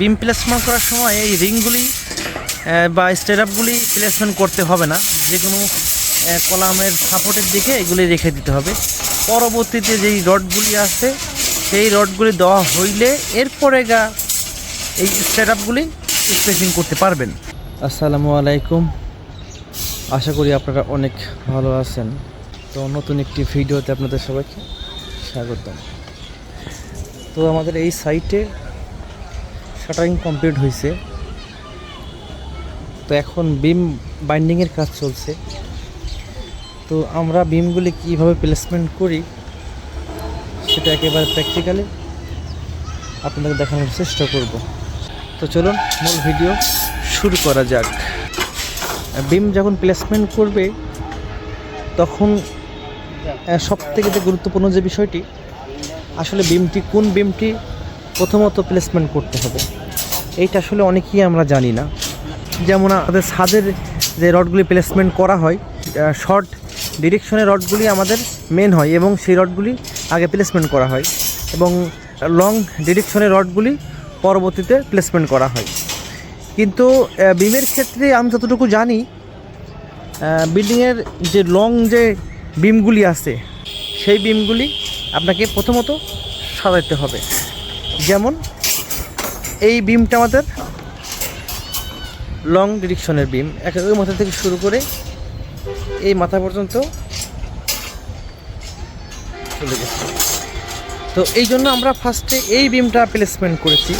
বিম placement করার সময় এই রিংগুলি বা স্টেরাপগুলি প্লেসমেন্ট করতে হবে না। যে কোনো কলামের সাপোর্টের দিকে এগুলি রেখে দিতে হবে। পরবর্তীতে যেই রডগুলি আছে, সেই রডগুলি দেওয়া হইলে এরপরে গা এই স্টেরাপগুলি স্পেসিং করতে পারবেন। আসসালামু আলাইকুম। আশা করি আপনারা অনেক ভালো আছেন। তো নতুন একটি ভিডিওতে আপনাদের সবাইকে স্বাগতম। তো আমাদের এই সাইটে শাটারিং কমপ্লিট হয়েছে তো এখন বিম বাইন্ডিংয়ের কাজ চলছে। তো আমরা বিমগুলি কীভাবে প্লেসমেন্ট করি, সেটা একেবারে প্র্যাকটিক্যালি আপনাদের দেখানোর চেষ্টা করব। তো চলুন মূল ভিডিও শুরু করা যাক। বিম যখন প্লেসমেন্ট করবে, তখন সব থেকে যে গুরুত্বপূর্ণ যে বিষয়টি, আসলে বিমটি কোন বিমটি প্রথমত প্লেসমেন্ট করতে হবে। এইটা আসলে অনেকেই আমরা জানি না। যেমন আমাদের ছাদের যে রডগুলি প্লেসমেন্ট করা হয় শর্ট ডিরেকশনের রডগুলি আমাদের মেন হয় এবং সেই রডগুলি আগে প্লেসমেন্ট করা হয় এবং লং ডিরেকশনের রডগুলি পরবর্তীতে প্লেসমেন্ট করা হয়। কিন্তু বিমের ক্ষেত্রে আমি যতটুকু জানি বিল্ডিংয়ের যে লং যে বিমগুলি আছে, সেই বিমগুলি আপনাকে প্রথমত সাজাইতে হবে। যেমন এই বিমটা আমাদের লং ডিরেকশনের বিম। একে ওই মাথা থেকে শুরু করে এই মাথা পর্যন্ত চলে গেছে। তো এই জন্য আমরা ফার্স্টে এই বিমটা প্লেসমেন্ট করেছি।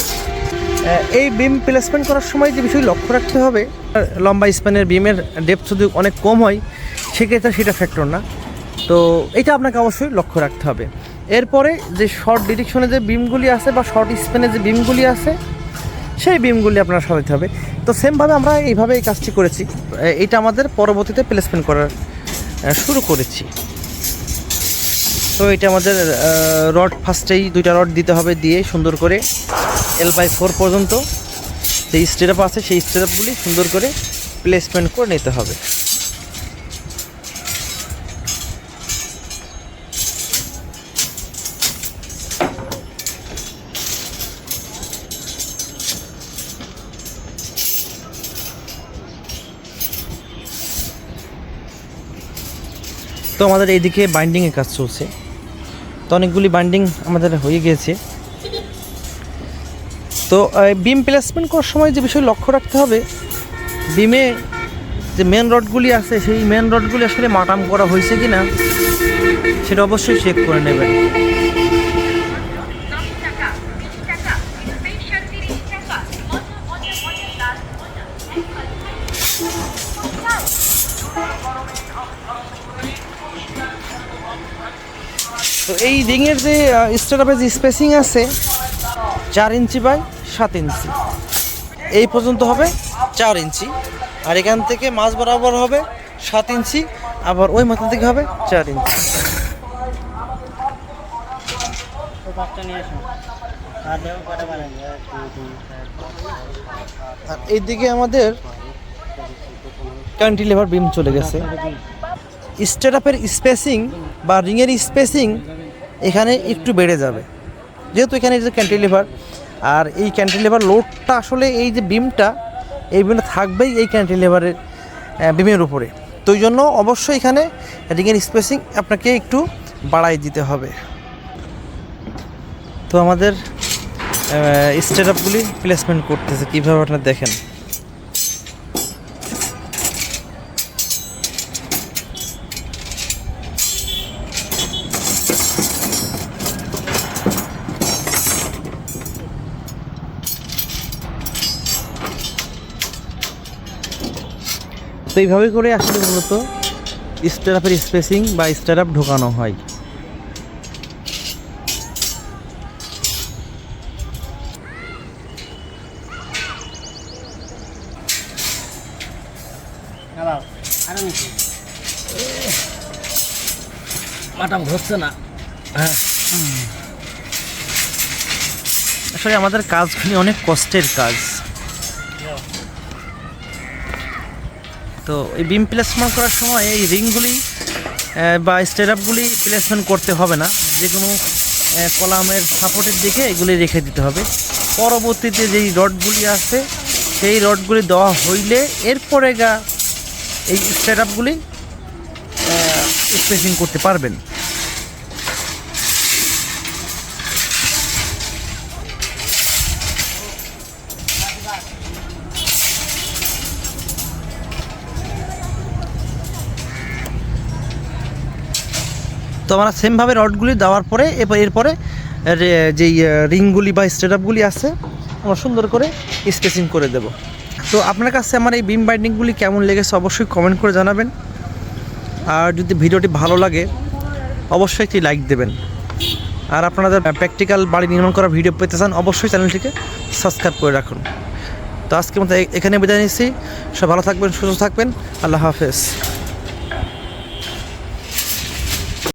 এই বিম প্লেসমেন্ট করার সময় যে বিষয় লক্ষ্য রাখতে হবে, লম্বা স্প্যানের বিমের ডেপথ যদি অনেক কম হয়, সেক্ষেত্রে সেটা ফ্যাক্টর না। তো এটা আপনাকে অবশ্যই লক্ষ্য রাখতে হবে। এরপরে যে শর্ট ডিরেকশনে যে বিমগুলি আছে বা শর্ট স্প্যানে যে বিমগুলি আছে, সেই বিমগুলি আপনার সাজাতে হবে। তো সেমভাবে আমরা এইভাবে এই কাজটি করেছি। এটা আমাদের পরবর্তীতে প্লেসমেন্ট করার শুরু করেছি। তো এটা আমাদের রড ফার্স্টেই দুইটা রড দিতে হবে দিয়ে সুন্দর করে এল বাই ফোর পর্যন্ত যে স্টেরাপ আছে, সেই স্টেরাপগুলি সুন্দর করে প্লেসমেন্ট করে নিতে হবে। তো আমাদের এইদিকে বাইন্ডিংয়ের কাজ চলছে। তো অনেকগুলি বাইন্ডিং আমাদের হয়ে গিয়েছে। তো বিম প্লেসমেন্ট করার সময় যে বিষয় লক্ষ্য রাখতে হবে বিমে যে মেন রডগুলি আছে, সেই মেন রডগুলি আসলে মাটাম করা হয়েছে কি না সেটা অবশ্যই চেক করে নেবেন। তো এই রিংয়ের যে স্টারআপের যে স্পেসিং আছে, চার ইঞ্চি বাই সাত ইঞ্চি। এই পর্যন্ত হবে চার ইঞ্চি। আর এখান থেকে মাছ বরাবর হবে সাত ইঞ্চি, আবার ওই মাথা থেকে হবে চার ইঞ্চি। আর এইদিকে আমাদের ক্যান্টিলেভার বিম চলে গেছে। স্টেটআপের স্পেসিং বা রিংয়ের স্পেসিং এখানে একটু বেড়ে যাবে। যেহেতু এখানে যে ক্যান্টিলিভার আর এই ক্যান্টিলিভার লোডটা আসলে এই যে বিমটা এই বিমটা থাকবেই এই ক্যান্টিলিভারের বিমের উপরে। তো ওই জন্য অবশ্যই এখানে রিংয়ের স্পেসিং আপনাকে একটু বাড়াই দিতে হবে। তো আমাদের স্টেটআপগুলি প্লেসমেন্ট করতেছে। কীভাবে আপনারা দেখেন? তো এইভাবে করে আসলে মূলত স্টারাপের স্পেসিং বা স্টারাপ ঢোকানো হয়। মাটাম ধরছে না। হ্যাঁ। আসলে আমাদের কাজগুলি অনেক কষ্টের কাজ। তো এই বিম প্লেসমেন্ট করার সময় এই রিংগুলি বা স্টেরাপগুলি প্লেসমেন্ট করতে হবে না। যে কোনো কলামের সাপোর্টের দিকে এগুলি রেখে দিতে হবে। পরবর্তীতে যেই রডগুলি আছে সেই রডগুলি দেওয়া হইলে এরপরে গা এই সেট আপগুলি স্পেসিং করতে পারবেন। তো আমরা সেমভাবে রডগুলি দেওয়ার পরে, এরপর এরপরে যেই রিংগুলি বা স্টেটআপগুলি আছে, আমরা সুন্দর করে স্পেসিং করে দেব। তো আপনার কাছে আমার এই বিম বাইন্ডিংগুলি কেমন লেগেছে অবশ্যই কমেন্ট করে জানাবেন। আর যদি ভিডিওটি ভালো লাগে, অবশ্যই একটি লাইক দেবেন। আর আপনাদের প্র্যাকটিক্যাল বাড়ি নির্মাণ করার ভিডিও পেতে চান, অবশ্যই চ্যানেলটিকে সাবস্ক্রাইব করে রাখুন। তো আজকের মতো এখানে বিদায় নিচ্ছি। সব ভালো থাকবেন, সুস্থ থাকবেন। আল্লাহ হাফেজ।